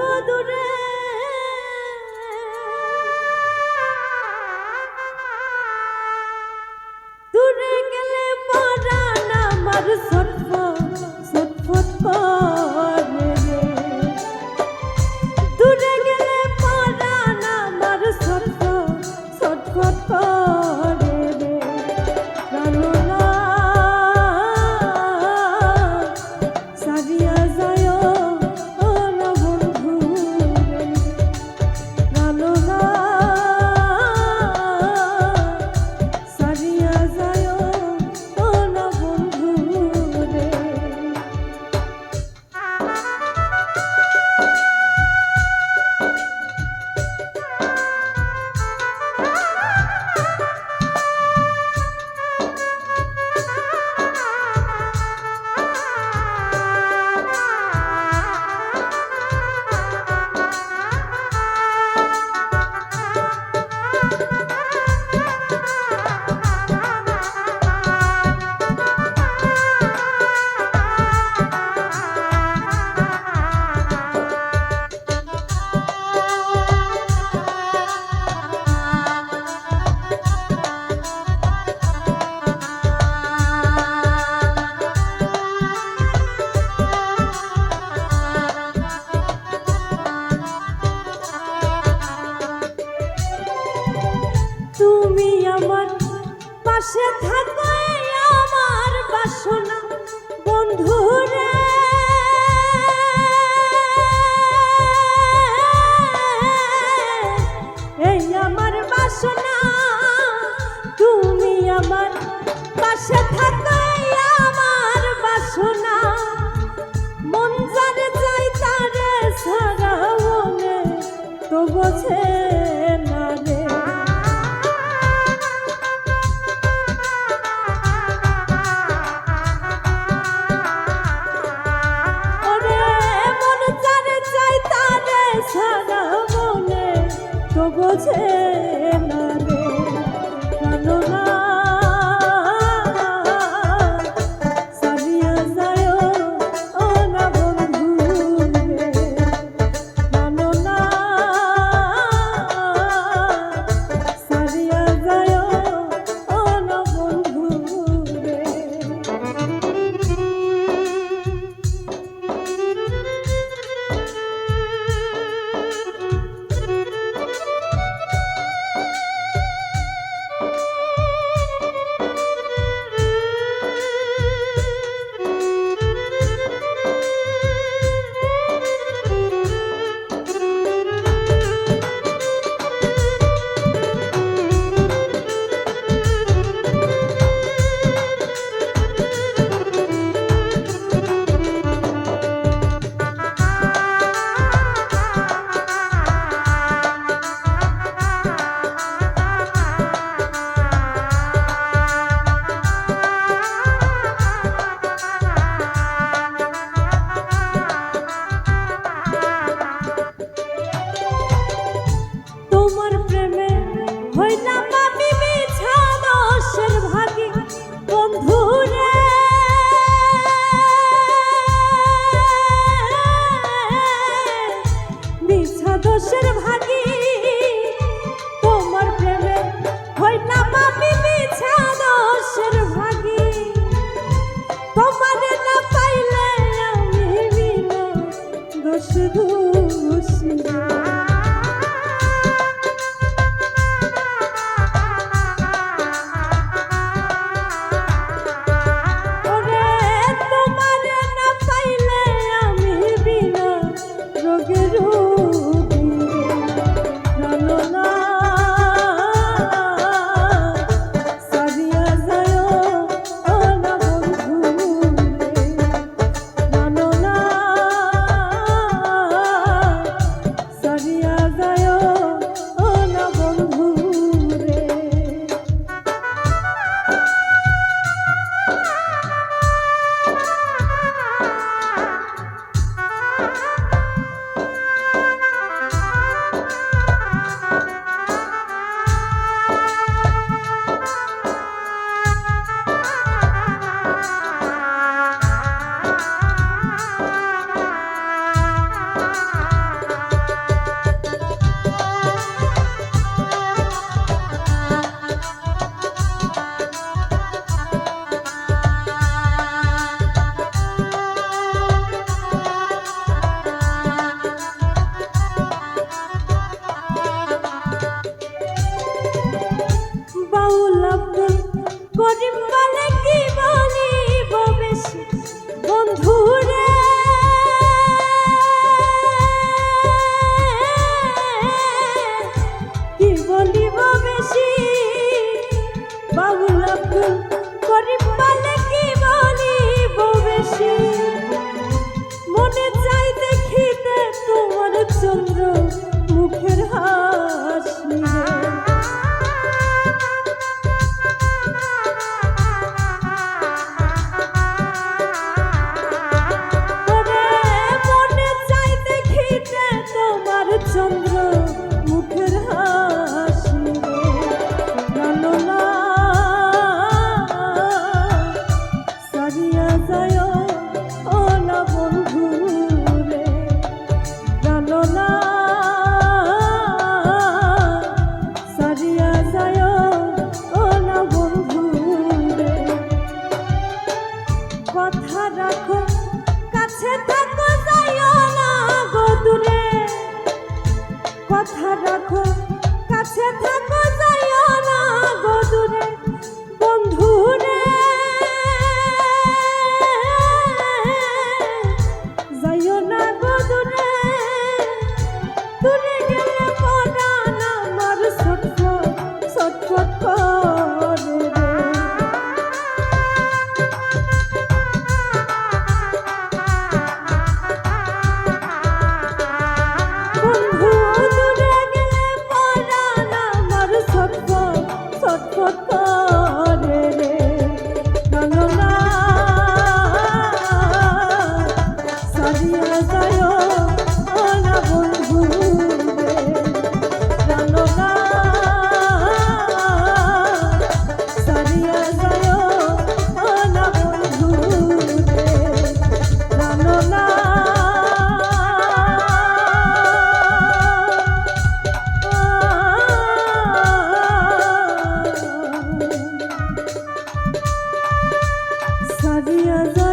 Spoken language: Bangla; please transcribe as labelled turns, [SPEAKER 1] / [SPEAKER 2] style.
[SPEAKER 1] বদরে দূরে গেলে পরান আমার বসে থাকে আমার বাসনা। এই আমার বাসনা তুমি আমার পাশে 是不 Yeah.